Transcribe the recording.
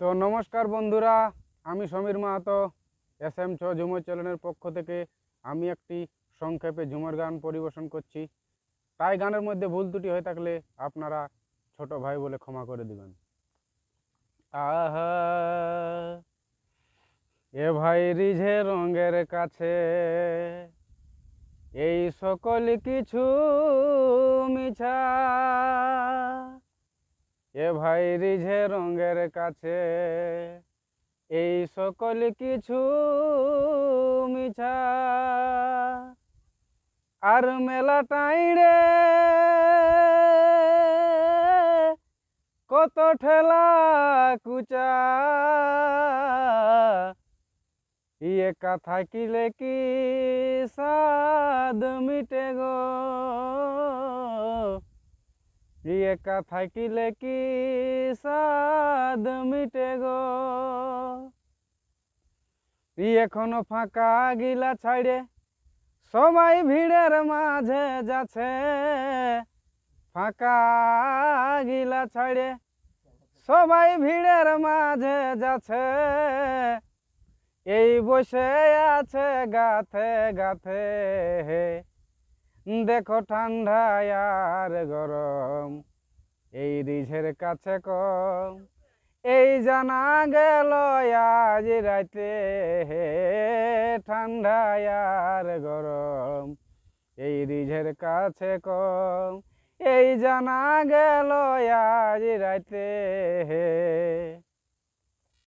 তো নমস্কার বন্ধুরা, আমি সমীর মাহাতো এস এম ছ ঝুমর চ্যানেলের পক্ষ থেকে আমি একটি সংক্ষেপে ঝুমর গান পরিবেশন করছি। তাই গানের মধ্যে ভুল ত্রুটি হয়ে থাকলে আপনারা ছোট ভাই বলে ক্ষমা করে দিবেন। আহা, এ ভাই রিঝে রঙের কাছে, এই সকল কিছু মিছা। ভাই রিঝে রঙের কাছে, এই সকল কিছু মিছা। আর মেলা টাইড়ে কত ঠেলা কুচা। ইয়ে কথা কিলে কি সাদ মিটে গো? ইয়ে কথা কিলে কি সাদ মিটে গো? ই এখনও ফাঁকা গিলা ছাড়ে সবাই ভিড়ের মাঝে যাচ্ছে। ফাঁকা গিলা ছাড়ে সবাই ভিড়ের মাঝে যাচ্ছে। এই বসে আছে গাথে গাথে দেখো ঠান্ডা আর গরম, এই রিঝের কাছে কম। এই জানা গেল আজ রাতে ঠান্ডা আর গরম, এই রিঝের কাছে কম। এই জানা গেল আজ রাতে